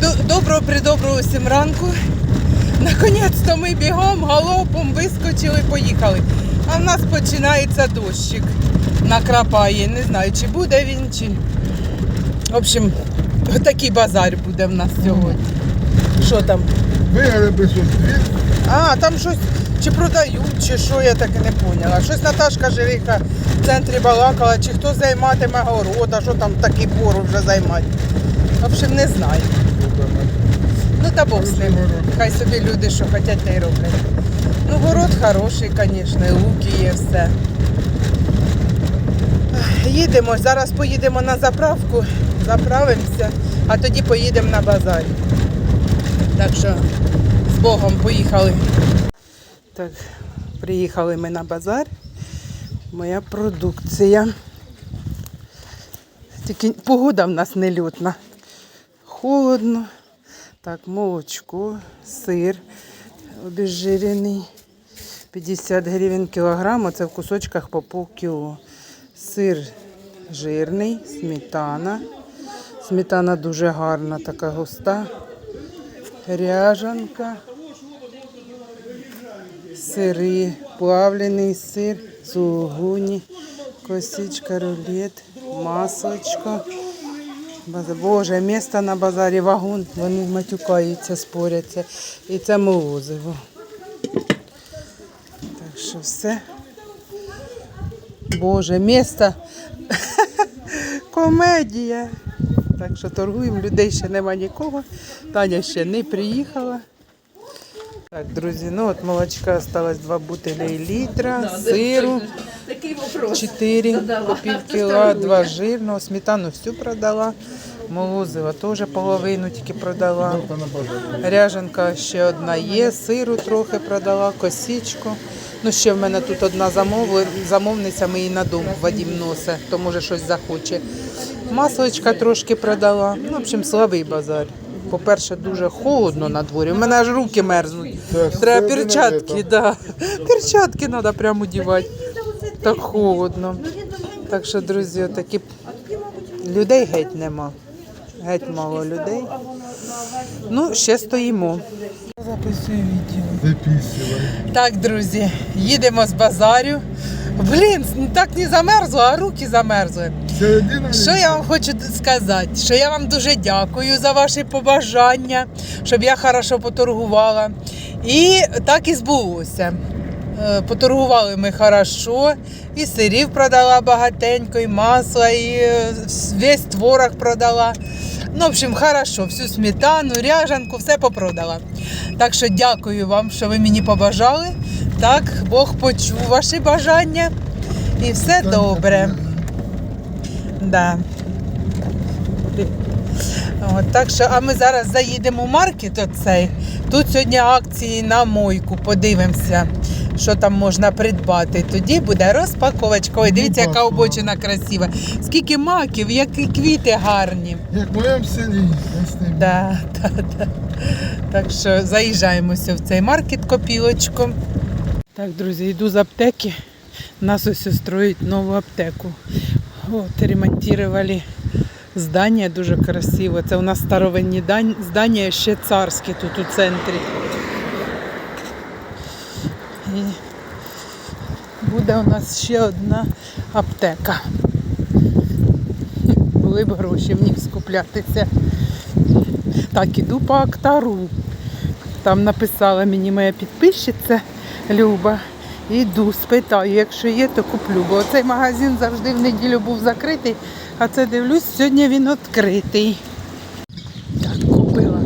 до- доброго придоброго всім ранку. Наконець-то ми бігом, галопом вискочили, поїхали. А в нас починається дощик. Накрапає. Не знаю, чи буде він, чи. В общем, такий базар буде в нас сьогодні. Що там? Виграли би щось. А, там щось чи продають, чи що, я так і не поняла. Щось Наташка Жириха в центрі балакала, чи хто займатиме город, а що там такий пору вже займати. В общем, не знаю. Ну та Бог з ним. Хай собі люди, що хочуть, те й роблять. Ну, город хороший, звісно, луки є все. Їдемо, зараз поїдемо на заправку, заправимося, а тоді поїдемо на базар. Так що з Богом поїхали. Так, приїхали ми на базар. Моя продукція. Тільки погода в нас нельотна. Холодно. Так, молочко, сир обезжирений. 50 гривень кілограм, оце в кусочках по пол кіло. Сир жирний, сметана. Сметана дуже гарна, така густа. Ряжанка. Сири, плавлений сир, сулугуні, косичка, рулет, масличко. Боже, місто на базарі вагон, вони матюкаються, споряться. І це молозиво. Так що все. Боже, місто. Комедія. Так що торгуємо, людей ще нема нікого. Таня ще не приїхала. Так, друзі, ну от молочка осталось два бутилі літра, сиру. 4 по пів кіла, два жирного, сметану всю продала, молозиво теж половину тільки продала. Ряженка ще одна є, сиру трохи продала, косичку. Ну, ще в мене тут одна замовли, замовниця, ми її на дом Вадім носить, хто може щось захоче. Масличка трошки продала. Ну, в общем, слабий базар. По-перше, дуже холодно на дворі. У мене аж руки мерзнуть. Треба перчатки, да. Перчатки треба прямо одягати. Так холодно. Так що, друзі, такі людей геть нема. Геть мало людей. Ну, ще стоїмо. Записую відео. Так, друзі, їдемо з базарю. Блін, так не замерзло, а руки замерзли. Що я вам хочу сказати? Що я вам дуже дякую за ваші побажання, щоб я хорошо поторгувала. І так і збулося. Е, Поторгували ми хорошо, і сирів продала багатенько, і масла, і е, весь творог продала. Ну, в общем, хорошо, всю сметану, ряжанку, все попродала. Так що дякую вам, що ви мені побажали. Так, Бог почув ваші бажання. І все добре. Да. От, так що, а ми зараз заїдемо в маркет оцей. Тут сьогодні акції на мойку. Подивимося, що там можна придбати. Тоді буде розпаковочка. Ой, дивіться, яка обочина красива. Скільки маків, які квіти гарні. Як в моєму селі. Да, да, да. Так що заїжджаємося в цей маркет копілочку. Так, друзі, йду з аптеки. Нас ось строїть нову аптеку. От, ремонтували здання дуже красиво. Це у нас старовинні здання ще царські тут у центрі. І буде у нас ще одна аптека. Були б гроші в них скуплятися. Так, іду по Актару. Там написала мені моя підписчиця Люба. Іду, спитаю, якщо є, то куплю. Бо цей магазин завжди в неділю був закритий, а це дивлюсь, сьогодні він відкритий. Так, купила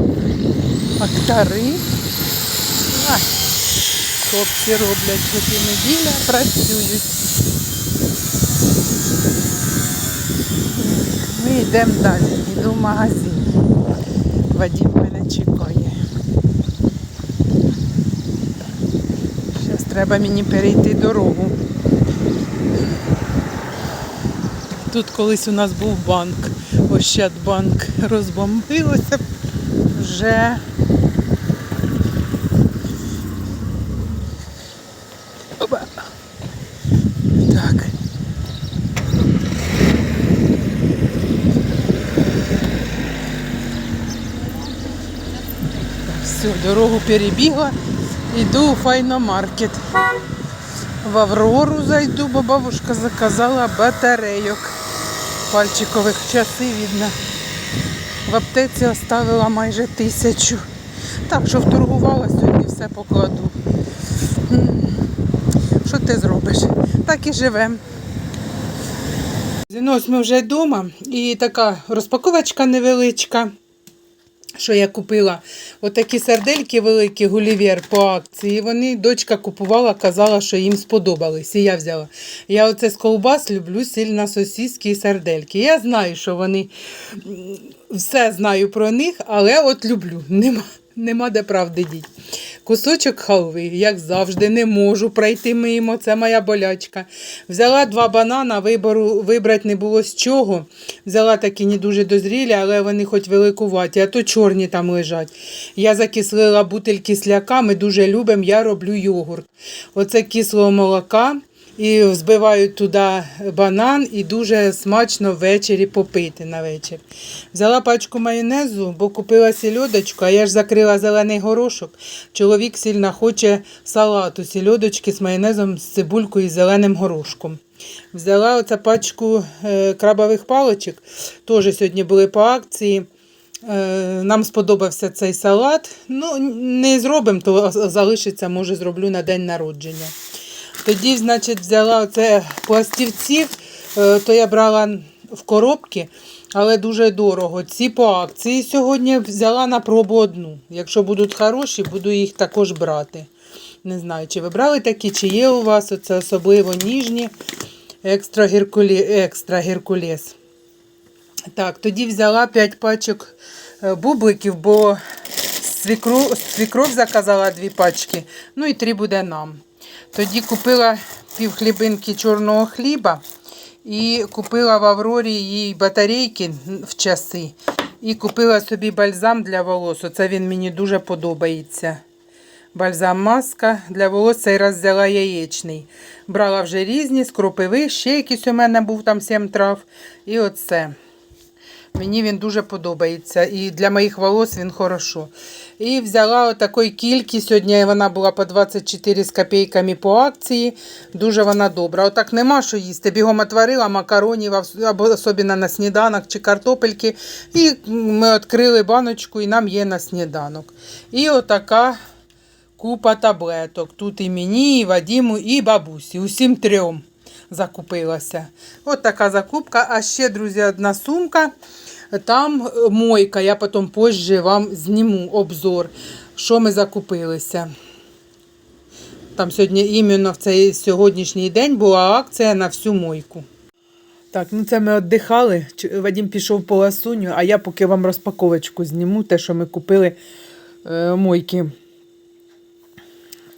Актари. Ай, хлопці роблять, і неділя, працюють. Ми йдемо далі, йду в магазин. Вадим мене чекає. Зараз треба мені перейти дорогу. Тут колись у нас був банк, Ощадбанк. Розбомбилося вже. Опа. Так. Все, дорогу перебігла. Іду у файномаркет. В Аврору зайду, бо бабушка заказала батарейок пальчикових часи, видно. В аптеці оставила майже тисячу. Так що вторгувала, сьогодні все покладу. Що ти зробиш? Так і живемо. Ось ми вже вдома і така розпаковочка невеличка. Що я купила? Отакі сардельки великі, гулівер по акції. Вони дочка купувала, казала, що їм сподобались. І я взяла. Я оце з ковбас люблю сильно сосиски і сардельки. Я знаю, що вони все знаю про них, але от люблю. Нема, нема де правди діть. Кусочок халви, як завжди, не можу пройти мимо. Це моя болячка. Взяла два банана, вибору вибрати не було з чого. Взяла такі не дуже дозрілі, але вони хоч великуваті, а то чорні там лежать. Я закислила бутиль кисляка, ми дуже любимо, я роблю йогурт. Оце кислого молока. І збиваю туди банан і дуже смачно ввечері попити на вечір. Взяла пачку майонезу, бо купила сільодочку, а я ж закрила зелений горошок. Чоловік сильно хоче салату, сільодочки з майонезом, з цибулькою і зеленим горошком. Взяла оця пачку е, крабових паличок, теж сьогодні були по акції. Е, Нам сподобався цей салат. Ну, не зробимо, то залишиться, може, зроблю на день народження. Тоді, значить, взяла оце пластівців, е, то я брала в коробки, але дуже дорого. Ці по акції сьогодні взяла на пробу одну. Якщо будуть хороші, буду їх також брати. Не знаю, чи ви брали такі, чи є у вас оце особливо ніжні, екстра, геркулі... екстра геркулес. Так, тоді взяла 5 пачок е, бубликів, бо свікру, свікров заказала дві пачки, ну і три буде нам. Тоді купила пів хлібинки чорного хліба і купила в Аврорі їй батарейки в часи. І купила собі бальзам для волос. Оце він мені дуже подобається. Бальзам маска для волос цей раз взяла яєчний. Брала вже різні, з кропиви, ще якийсь у мене був там 7 трав. І оце. Мені він дуже подобається. І для моїх волос він хорошо. І взяла отакої кільки. Сьогодні вона була по 24 з копійками по акції. Дуже вона добра. Отак нема що їсти. Бігом отварила макаронів або особливо на сніданок чи картопельки. І ми відкрили баночку і нам є на сніданок. І отака купа таблеток. Тут і мені, і Вадиму, і бабусі. Усім трьом закупилася. От така закупка. А ще, друзі, одна сумка. Там е, мойка. Я потім позже вам зніму обзор, що ми закупилися. Там сьогодні іменно в цей сьогоднішній день була акція на всю мойку. Так, ну це ми віддихали. Вадим пішов по ласуню, а я поки вам розпаковочку зніму, те, що ми купили е, мойки.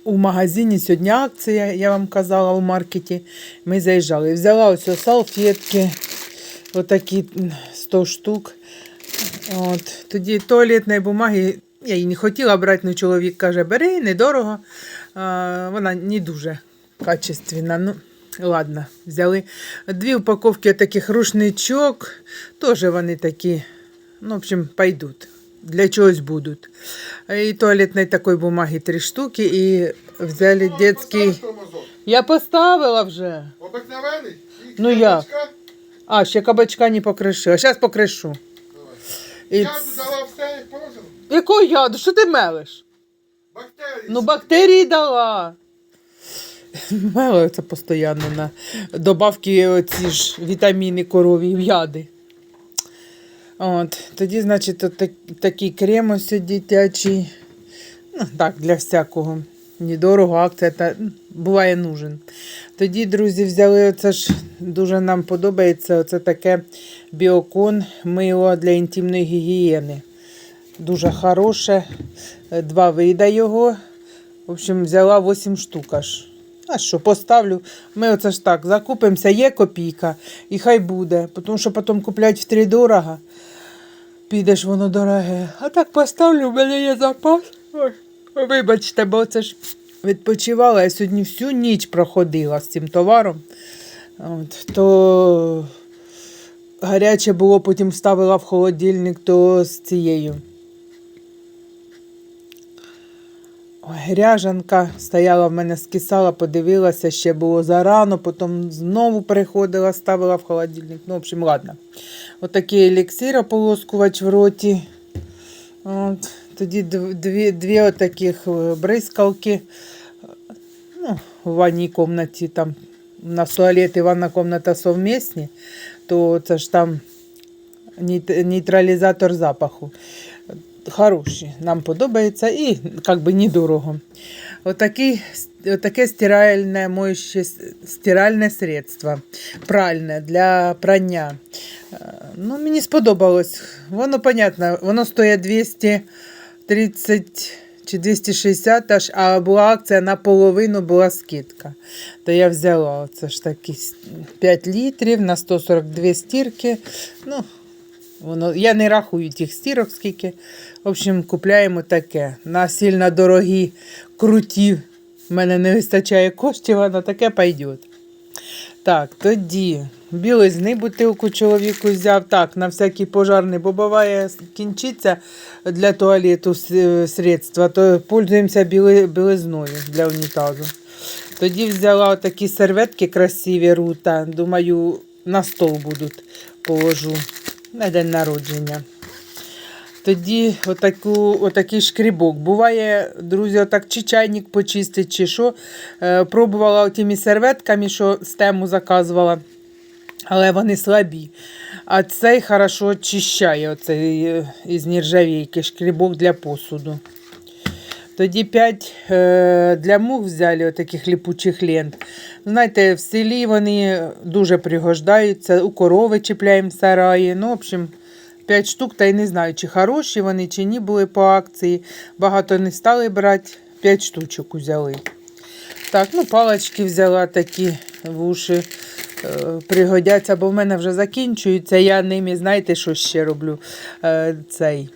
У магазині сьогодні акція, я вам казала у маркеті. Ми заїжджали. Взяла ось салфетки, отакі 100 штук. От. Тоді туалетної бумаги я її не хотіла брати, але чоловік каже, бери, недорого. А, вона не дуже качественна. Ну, ладно, взяли. Дві упаковки таких рушничок. Теж вони такі, ну, в общем, пойдуть. Для чогось будуть. І туалетної такої бумаги три штуки, і взяли детський. Я поставила вже. Обикновений? Ну, як? А, ще кабачка не покришила. Зараз покришу. І... Я додала все, як положено. Якого яду? Що ти мелиш? Бактерії. Ну, бактерії дала. Мело це постійно на добавки оці ж вітаміни корові, яди. От, тоді, значить, от так, такий крем ось дитячий. Ну, так, для всякого. Недорого, акція та буває нужен. Тоді, друзі, взяли оце ж дуже нам подобається. Оце таке біокон мило для інтимної гігієни. Дуже хороше. Е, Два вида його. В общем, взяла 8 штук аж. А що, поставлю. Ми оце ж так закупимося, є копійка, і хай буде. Тому що потім куплять втридорога. Підеш воно дороге. А так поставлю, в мене є запас. Ой, вибачте, бо це ж відпочивала. Я сьогодні всю ніч проходила з цим товаром. От, то гаряче було, потім ставила в холодильник, то з цією. Ой, ряжанка стояла в мене, скисала, подивилася, ще було зарано, потім знову переходила, ставила в холодильник. Ну, в общем, ладно. Отакий еліксир ополоскувач в роті. От. Тоді дв- дві, дві отаких е, бризкалки. Ну, в ванній кімнаті там у нас туалет і ванна кімната совмісні, то це ж там нейтралізатор запаху. Хороші, нам подобається і як би недорого. Отакий, отаке стиральне, моюще, стиральне средство, пральне для прання. Е, Ну, мені сподобалось. Воно, понятно, воно стоїть 230 чи 260, аж, а була акція наполовину була скидка. То я взяла це ж такі 5 літрів на 142 стірки. Ну, воно, я не рахую тих стірок, скільки. В общем, купляємо таке. На сильно дорогі, круті. В мене не вистачає коштів, а на таке пойде. Так, тоді білизни бутилку чоловіку взяв. Так, на всякий пожарний, бо буває кінчиться для туалету средства, то пользуємося біли, білизною для унітазу. Тоді взяла такі серветки красиві рута. Думаю, на стол будуть положу на день народження. Тоді отаку, отакий шкрібок. Буває, друзі, отак чи чайник почистить, чи що. Е, пробувала тими серветками, що з тему заказувала, але вони слабі. А цей хорошо очищає оцей е, із нержавійки шкрібок для посуду. Тоді 5 е, для мух взяли отаких ліпучих лент. Знаєте, в селі вони дуже пригождаються, у корови чіпляємо в сараї. Ну, в общем, 5 штук, та й не знаю, чи хороші вони, чи ні були по акції. Багато не стали брати, 5 штучок взяли. Так, ну палочки взяла такі в уші. е, Пригодяться, бо в мене вже закінчуються. Я ними, знаєте, що ще роблю? Е, Цей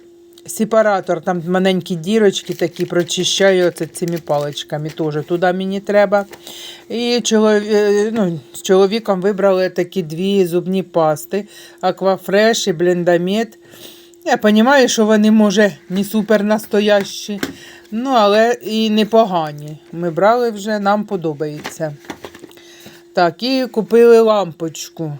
сепаратор, там маленькі дірочки такі прочищаю оце цими паличками. Теж туди мені треба. І чолові... е, ну, з чоловіком вибрали такі дві зубні пасти: Аквафреш і Блендамет. Я розумію, що вони, може, не супер настоящі, ну, але і непогані. Ми брали вже, нам подобається. Так, і купили лампочку.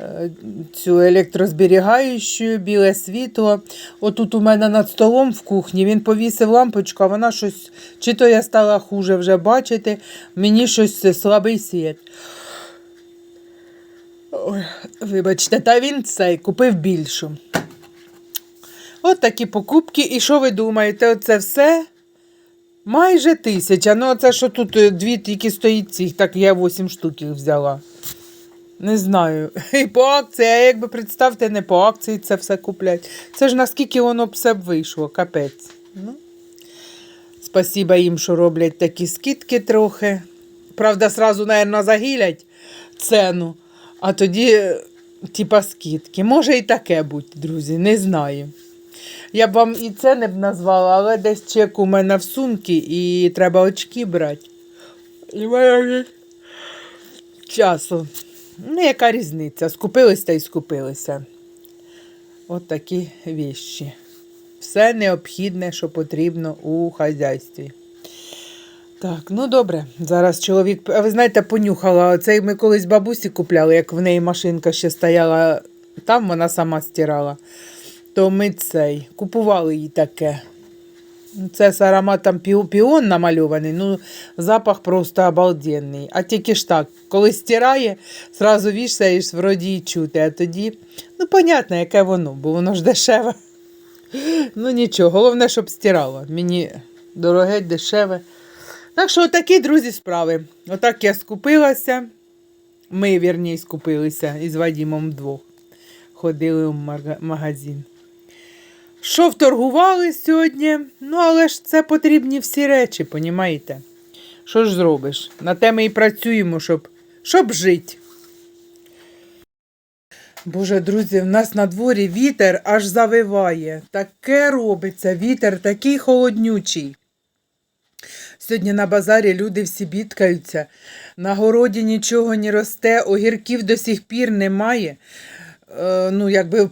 Е, Цю електрозберігаючу, біле світло. Отут у мене над столом в кухні він повісив лампочку, а вона щось, чи то я стала хуже вже бачити, мені щось е, слабий світ. Ой, вибачте, та він цей купив більшу. От такі покупки. І що ви думаєте, оце все? Майже тисяча. Ну, оце що тут е, дві тільки стоїть цих, так я 8 штук їх взяла. Не знаю. І по акції, а якби представте, не по акції це все куплять. Це ж наскільки воно б все б вийшло, капець. Ну, спасіба їм, що роблять такі скидки трохи. Правда, сразу, мабуть, загілять ціну, а тоді, типа, скидки. Може і таке бути, друзі, не знаю. Я б вам і це не б назвала, але десь чек у мене в сумці і треба очки брати. І мене часу. Ну, яка різниця? Скупились та й скупилися. От такі віщі. Все необхідне, що потрібно у хазяйстві. Так, ну добре. Зараз чоловік. А ви знаєте, понюхала. Цей ми колись бабусі купляли, як в неї машинка ще стояла там, вона сама стирала. То ми цей купували їй таке. Це з ароматом піон намальований, ну запах просто обалденний. А тільки ж так, коли стирає, зразу вішаєш, вроді і чути, а тоді, ну, понятно, яке воно, бо воно ж дешеве. Ну нічого, головне, щоб стирало. Мені дороге, дешеве. Так що отакі, друзі, справи. Отак я скупилася. Ми, вірні, скупилися із Вадімом вдвох. Ходили в магазин. Що вторгували сьогодні? Ну, але ж це потрібні всі речі, понімаєте? Що ж зробиш? На те ми і працюємо, щоб, щоб жити. Боже, друзі, в нас на дворі вітер аж завиває. Таке робиться, вітер такий холоднючий. Сьогодні на базарі люди всі бідкаються. На городі нічого не росте, огірків до сих пір немає. Е, ну, якби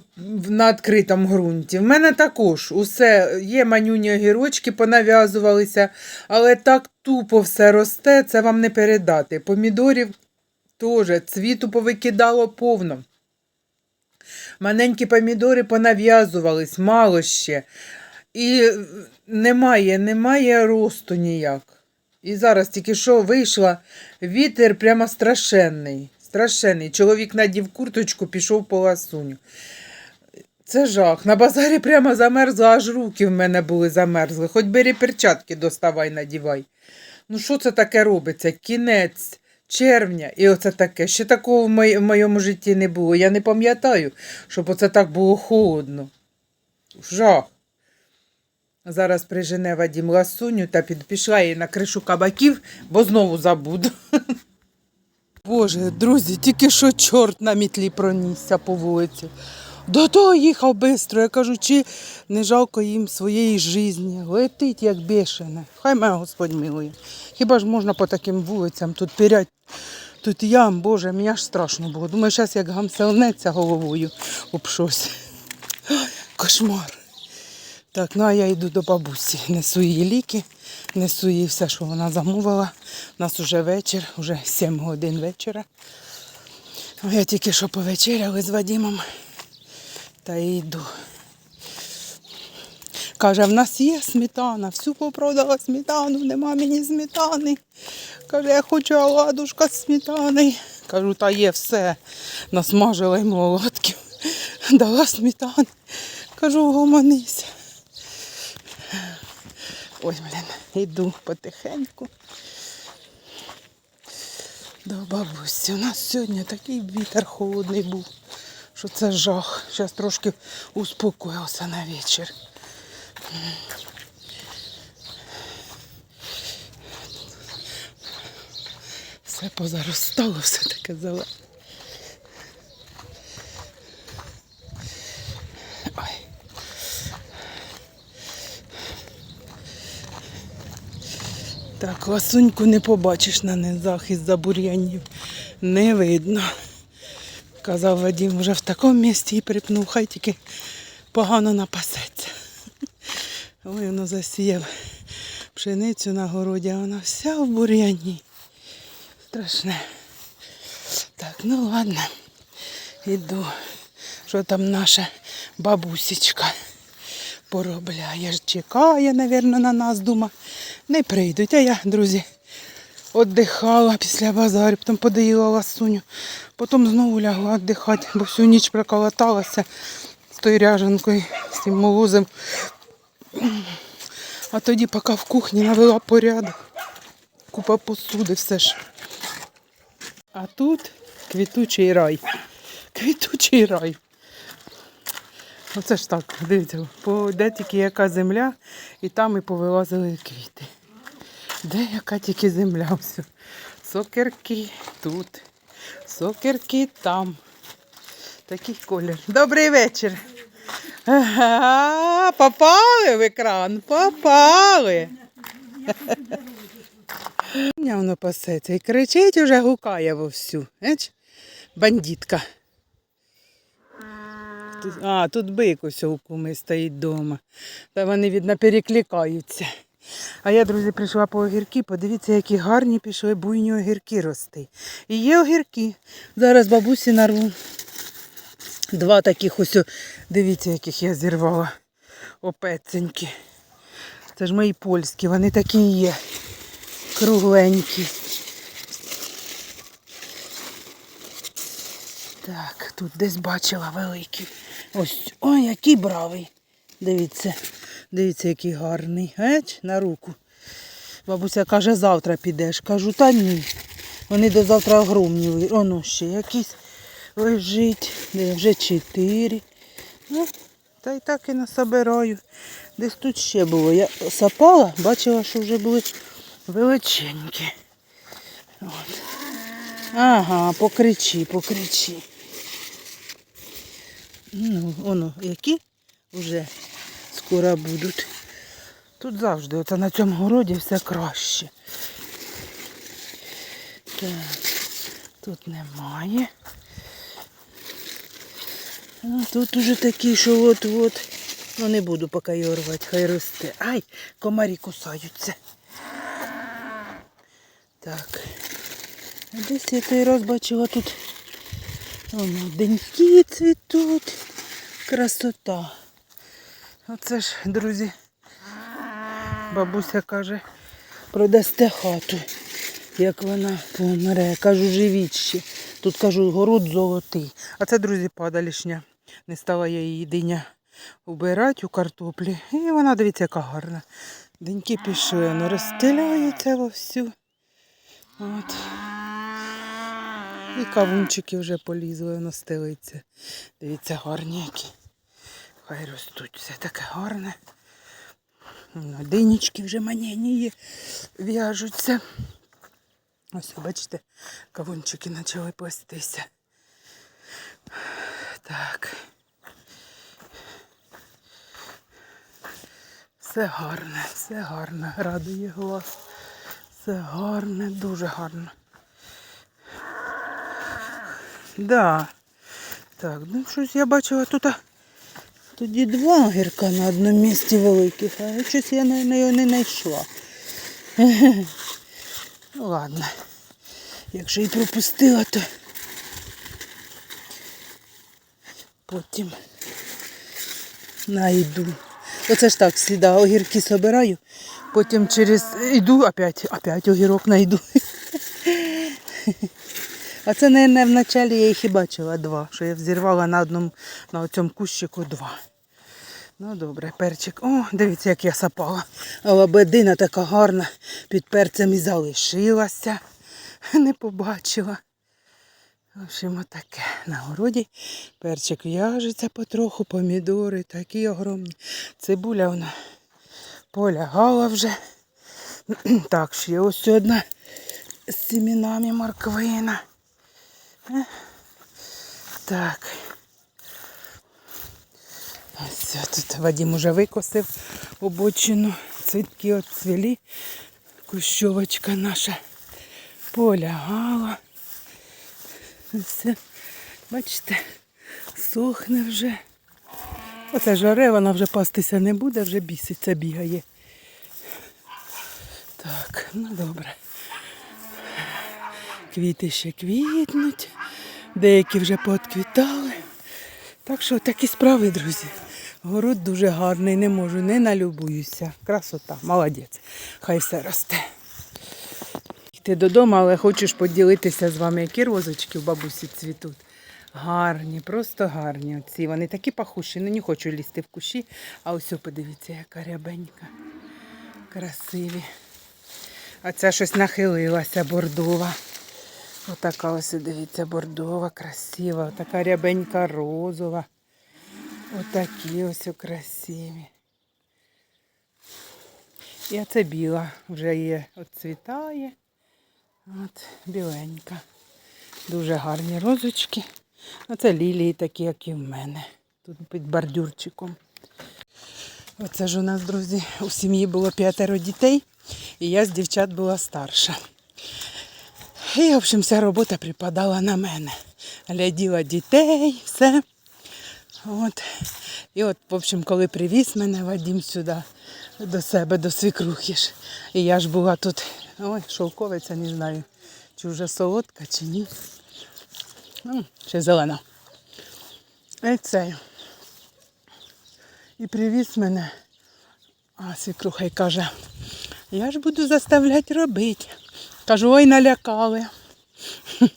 на відкритому ґрунті. В мене також усе є манюні огірочки, понав'язувалися, але так тупо все росте, це вам не передати. Помідорів теж цвіту повикидало повно. Маленькі помідори понав'язувались, мало ще. І немає, немає росту ніяк. І зараз тільки що вийшла, вітер прямо страшенний. Страшенний. Чоловік надів курточку, пішов по ласуню. Це жах. На базарі прямо замерзла, аж руки в мене були замерзли. Хоч бери перчатки доставай, надівай. Ну що це таке робиться? Кінець червня. І оце таке. Ще такого в мої- в моєму житті не було. Я не пам'ятаю, щоб оце так було холодно. Жах. Зараз прижене Вадім ласуню та під, пішла їй на кришу кабаків, бо знову забуду. Боже, друзі, тільки що чорт на мітлі пронісся по вулиці. До того їхав швидко. Я кажу, чи не жалко їм своєї житті. Летить, як бешене. Хай мене Господь милує. Хіба ж можна по таким вулицям тут пірять? Тут ям, Боже, мені аж страшно було. Думаю, зараз як гамселнеться головою об щось. Кошмар. Так, ну а я йду до бабусі. Несу їй ліки, несу їй все, що вона замовила. У нас уже вечір, вже 7 годин вечора. Ну, Я тільки що повечеряли з Вадимом та йду. Каже, в нас є сметана, всю попродала сметану, нема мені сметани. Каже, я хочу оладушка з сметани. Кажу, та є все. Насмажила йому оладків, дала сметани. Кажу, гомонися. Ой, блін, йду потихеньку. До бабусі. У нас сьогодні такий вітер холодний був, що це жах. Зараз трошки успокоївся на вечір. Все позаростало, все таке зелене. Ой. Так, ласуньку не побачиш на низах із-за бур'янів. Не видно. Казав Вадим, вже в такому місці і припнув, хай тільки погано напасеться. Ой, воно засіяв пшеницю на городі, а вона вся в бур'яні. Страшне. Так, ну ладно, іду. Що там наша бабусечка поробляє? Чекає, мабуть, на нас, дума. Не прийдуть. А я, друзі, віддихала після базару, потім подоїла ласуню, потім знову лягла віддихати, бо всю ніч проколоталася з тою ряжанкою, з тим молозом. А тоді, поки в кухні навела порядок, купа посуди, все ж. А тут квітучий рай. Квітучий рай. Оце ж так, дивіться, де тільки яка земля, і там і повилазили квіти. Де яка тільки земля все. Сокерки тут, сокерки там. Такий колір. Добрий вечір. Ага, попали в екран, попали. Воно пасеться і кричить уже гукає вовсю. Еч? Тут, а, тут бик ось у куми стоїть вдома. Та вони, видно, перекликаються. А я, друзі, прийшла по огірки. Подивіться, які гарні пішли буйні огірки рости. І є огірки. Зараз бабусі нарву. Два таких ось, дивіться, яких я зірвала. Опеценькі. Це ж мої польські, вони такі є. Кругленькі. Так, тут десь бачила великий. Ось, ой, який бравий. Дивіться, дивіться, який гарний. Геть, на руку. Бабуся каже, завтра підеш. Кажу, та ні. Вони до завтра огромні. ви- Оно ще якийсь лежить. Де вже чотири. Ну, та й так і насобираю. Десь тут ще було. Я сапала, бачила, що вже були величенькі. От. Ага, покричи, покричи. Ну, воно, які вже скоро будуть. Тут завжди, оце на цьому городі все краще. Так, тут немає. А тут уже такі, що от-от. Ну не буду поки його рвати, хай росте. Ай, комарі кусаються. Так. Десь я той раз бачила тут. Воно, деньки цвітуть. Красота. Оце ж, друзі, бабуся каже, продасте хату, як вона помре. Кажу, живіть. Тут кажу, город золотий. А це, друзі, падалішня. Не стала я її диня убирати у картоплі. І вона, дивіться, яка гарна. Деньки пішли, вона розстеляється вовсю. От. І кавунчики вже полізли, воно стелиться. Дивіться, гарні які. Хай ростуть, все таке гарне. Динічки вже манені є, в'яжуться. Ось, бачите, кавунчики почали плестися. Так. Все гарне, все гарне, радує глаз. Все гарне, дуже гарно. Да. Так, ну щось я бачила тут. Тоді два огірка на одному місці великих, а щось я на його не знайшла. Ну ладно. Якщо і пропустила, то потім найду. Оце ж так сюди огірки собираю, потім через йду, опять, опять огірок найду. А це, в началі я їх і бачила два, що я взірвала на одному, на цьому кущику два. Ну добре, перчик. О, дивіться, як я сапала. Лабедина така гарна, під перцем і залишилася. Не побачила. В общем, отаке. На городі перчик в'яжеться потроху, помідори такі огромні. Цибуля вона полягала вже. Так, ще ось одна з семінами морквина. Так. Ось тут Вадим уже викосив обочину. Цвітки отцвілі. Кущовочка наша полягала. Все, бачите, сохне вже. Оце жаре, вона вже пастися не буде, вже біситься, бігає. Так, ну добре. Квіти ще квітнуть, деякі вже поотквітали. Так що такі справи, друзі. Город дуже гарний, не можу, не налюбуюся. Красота, молодець. Хай все росте. Йти додому, але хочу ж поділитися з вами, які розочки в бабусі цвітуть. Гарні, просто гарні. Оці. Вони такі пахущі, ну не хочу лізти в кущі. А ось подивіться, яка рябенька. Красиві. А ця щось нахилилася бордова. Отака ось, дивіться, бордова, красива. Отака рябенька розова. Отакі ось красиві. І оце біла вже є, оцвітає. От біленька. Дуже гарні розочки. Оце лілії такі, як і в мене. Тут під бордюрчиком. Оце ж у нас, друзі, у сім'ї було п'ятеро дітей, і я з дівчат була старша. І, в общем, вся робота припадала на мене. Гляділа дітей, все. От. І от, в общем, коли привіз мене Вадим сюди до себе, до свікрухи ж. І я ж була тут, ой, шовковиця, не знаю, чи вже солодка, чи ні. Ну, ще зелена. І це. І привіз мене. А свікруха й каже, я ж буду заставляти робити. Кажу, ой, налякали.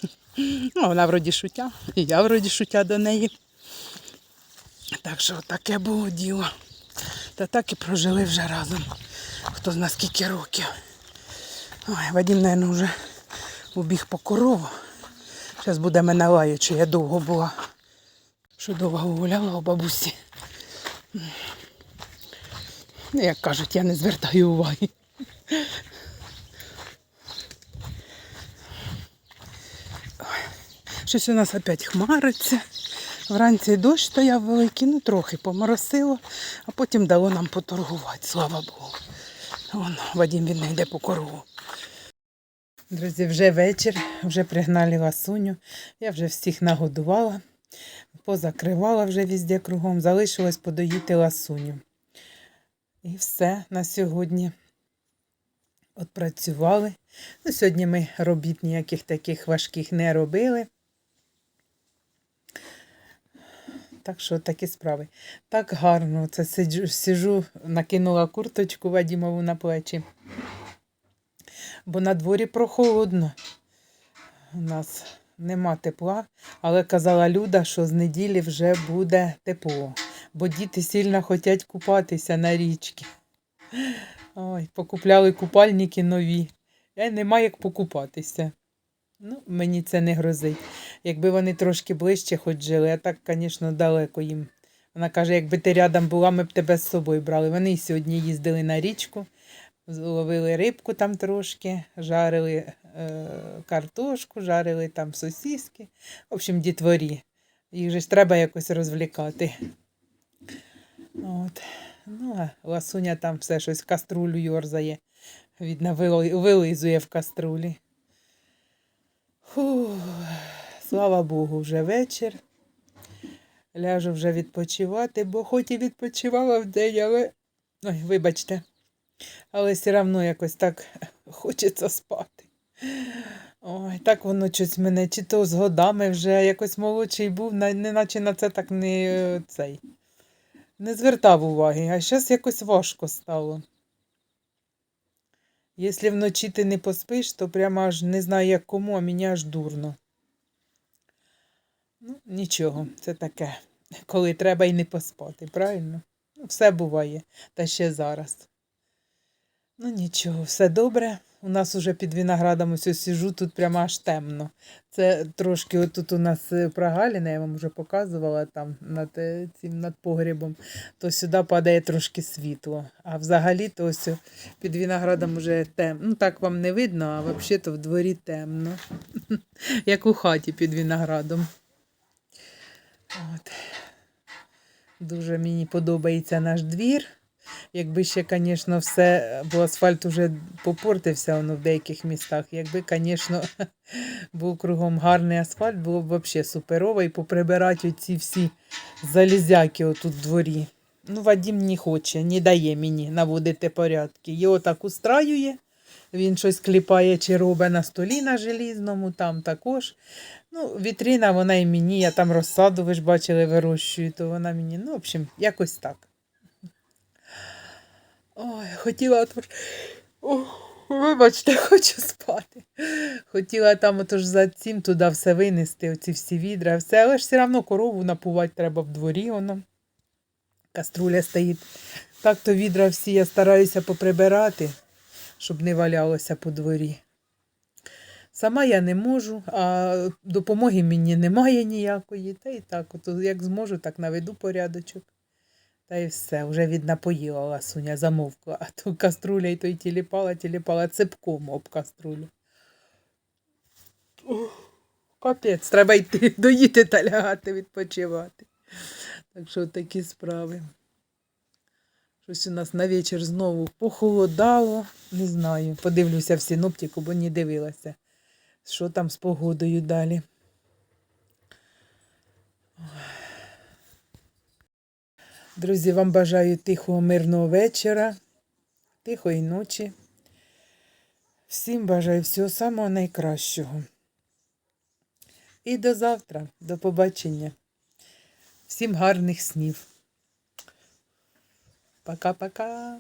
Ну, вона вроді шутя, і я вроді шутя до неї. Так що таке було діло. Та так і прожили вже разом. Хто зна скільки років. Ой, Вадим, мабуть, вже убіг по корову. Зараз буде мене лаять, що я довго була. Що довго гуляла у бабусі. Як кажуть, я не звертаю уваги. Щось у нас опять хмариться. Вранці дощ стояв великий, ну трохи поморосило, а потім дало нам поторгувати, слава Богу. Вон, Вадим він йде по корову. Друзі, вже вечір, вже пригнали ласуню. Я вже всіх нагодувала. Позакривала вже везде кругом, залишилось подоїти ласуню. І все на сьогодні. Отпрацювали. Ну, сьогодні ми робіт ніяких таких важких не робили. Так що такі справи. Так гарно. Це сиджу, сижу, накинула курточку Вадімову на плечі. Бо на дворі прохолодно. У нас нема тепла, але казала Люда, що з неділі вже буде тепло, бо діти сильно хочуть купатися на річці. Ой, покупляли купальники нові. Е, нема як покупатися. Ну, мені це не грозить. Якби вони трошки ближче хоч жили, а так, звісно, далеко їм. Вона каже, якби ти рядом була, ми б тебе з собою брали. Вони сьогодні їздили на річку, ловили рибку там трошки, жарили е, картошку, жарили там сосиски. В общем, дітворі. Їх же ж треба якось розвлікати. От. Ну, а ласуня там все щось в каструлю йорзає. Видно, вилизує в каструлі. Фу, слава Богу, вже вечір. Ляжу вже відпочивати, бо хоч і відпочивала вдень, але. Ой, вибачте. Але все одно якось так хочеться спати. Ой, так воно щось мене, чи то з годами вже якось молодший був, на- неначе на це так не цей. Не звертав уваги, а зараз якось важко стало. Якщо вночі ти не поспиш, то прямо аж не знаю як кому, а мені аж дурно. Ну, нічого, це таке. Коли треба і не поспати, правильно? Ну, все буває, та ще зараз. Ну нічого, все добре. У нас уже під виноградом ось сижу, тут прямо аж темно. Це трошки отут у нас е, прогаліна, я вам вже показувала там над е, цим над погрібом, то сюди падає трошки світло. А взагалі то ось під виноградом вже темно. Ну так вам не видно, а взагалі то в дворі темно. Як у хаті під виноградом. От. Дуже мені подобається наш двір. Якби ще, звісно, все, бо асфальт уже попортився воно в деяких містах. Якби, звісно, був кругом гарний асфальт, було б взагалі суперово і поприбирати оці всі залізяки отут в дворі. Ну, Вадім не хоче, не дає мені наводити порядки. Його так устраює, він щось кліпає чи робить на столі на желізному, там також. Ну, вітрина, вона і мені, я там розсаду, ви ж бачили, вирощую, то вона мені, ну, в общем, якось так. Ой, хотіла отвор... О, вибачте, хочу спати. Хотіла там отож за цим туди все винести, оці всі відра, все, але ж все одно корову напувати треба в дворі, воно. Каструля стоїть. Так то відра всі я стараюся поприбирати, щоб не валялося по дворі. Сама я не можу, а допомоги мені немає ніякої. Та і так, от як зможу, так наведу порядочок. Та й все, вже від напоїла ласуня, замовкла. А то каструля і то й тіліпала, тіліпала цепком об каструлю. Капець, треба йти доїти та лягати, відпочивати. Так що такі справи. Щось у нас на вечір знову похолодало. Не знаю. Подивлюся в синоптику, бо не дивилася, що там з погодою далі. Друзі, вам бажаю тихого, мирного вечора, тихої ночі. Всім бажаю всього самого найкращого. І до завтра, до побачення. Всім гарних снів. Пока-пока.